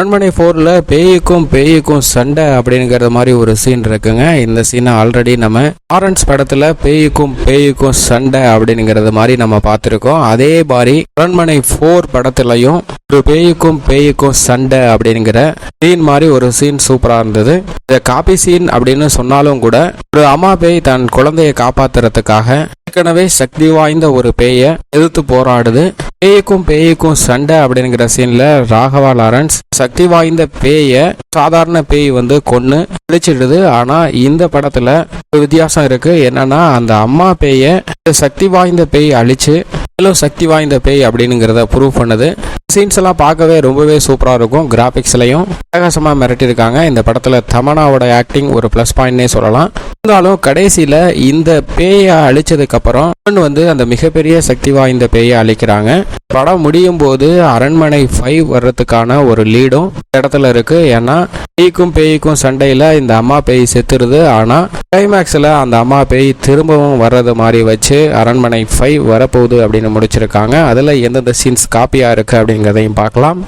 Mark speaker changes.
Speaker 1: அரண்மனை ஃபோரில் பேய்க்கும் பேய்க்கும் சண்டை அப்படிங்கிறது மாதிரி ஒரு சீன் இருக்குங்க. இந்த சீனை ஆல்ரெடி நம்ம ஆரன்ஸ் படத்தில் பேய்க்கும் பேய்க்கும் சண்டை அப்படிங்கிறது மாதிரி நம்ம பார்த்துருக்கோம். அதே மாதிரி அரண்மனை ஃபோர் படத்துலையும் ஒரு பேய்க்கும் பேய்க்கும் சண்டை அப்படிங்கிற சீன் மாதிரி ஒரு சீன் சூப்பராக இருந்தது. இந்த காப்பி சீன் அப்படின்னு சொன்னாலும் கூட ஒரு அம்மா பேய் தன் குழந்தையை காப்பாத்துறதுக்காக ஏற்கனவே சக்தி வாய்ந்த ஒரு பேயை எதிர்த்து போராடுது. பேய்க்கும் பேய்க்கும் சண்டை அப்படிங்கிற சீன்ல ராகவா லாரன்ஸ் சக்தி வாய்ந்த பேயை சாதாரண பேய் வந்து கொன்று அழிச்சிடுது ஆனா இந்த படத்துல ஒரு வித்தியாசம் இருக்கு. என்னன்னா அந்த அம்மா பேயை சக்தி வாய்ந்த பேய் அழிச்சு மேலும் சக்தி வாய்ந்த பேய் அப்படிங்கிறத ப்ரூவ் பண்ணுது. சீன்ஸ் எல்லாம் பார்க்கவே ரொம்பவே சூப்பராக இருக்கும். கிராஃபிக்ஸ்லையும் பிரகாசமாக மிரட்டியிருக்காங்க. இந்த படத்தில் தமனாவோட ஆக்டிங் ஒரு ப்ளஸ் பாயிண்ட்னே சொல்லலாம். இருந்தாலும் கடைசியில் இந்த பேயை அழிச்சதுக்கப்புறம் வந்து அந்த மிகப்பெரிய சக்தி வாய்ந்த பேயை அழிக்கிறாங்க. படம் முடியும் போது அரண்மனை ஃபைவ் வர்றதுக்கான ஒரு லீடும் இடத்துல இருக்கு. ஏன்னா பேய்க்கும் பேய்க்கும் சண்டையில் இந்த அம்மா பேய் செத்துருது. ஆனால் கிளைமேக்ஸில் அந்த அம்மா பேய் திரும்பவும் வர்றது மாதிரி வச்சு அரண்மனை ஃபைவ் வரப்போகுது அப்படின்னு முடிச்சிருக்காங்க. அதில் எந்தெந்த சீன்ஸ் காப்பியாக இருக்குது அப்படிங்கிறதையும் பார்க்கலாம்.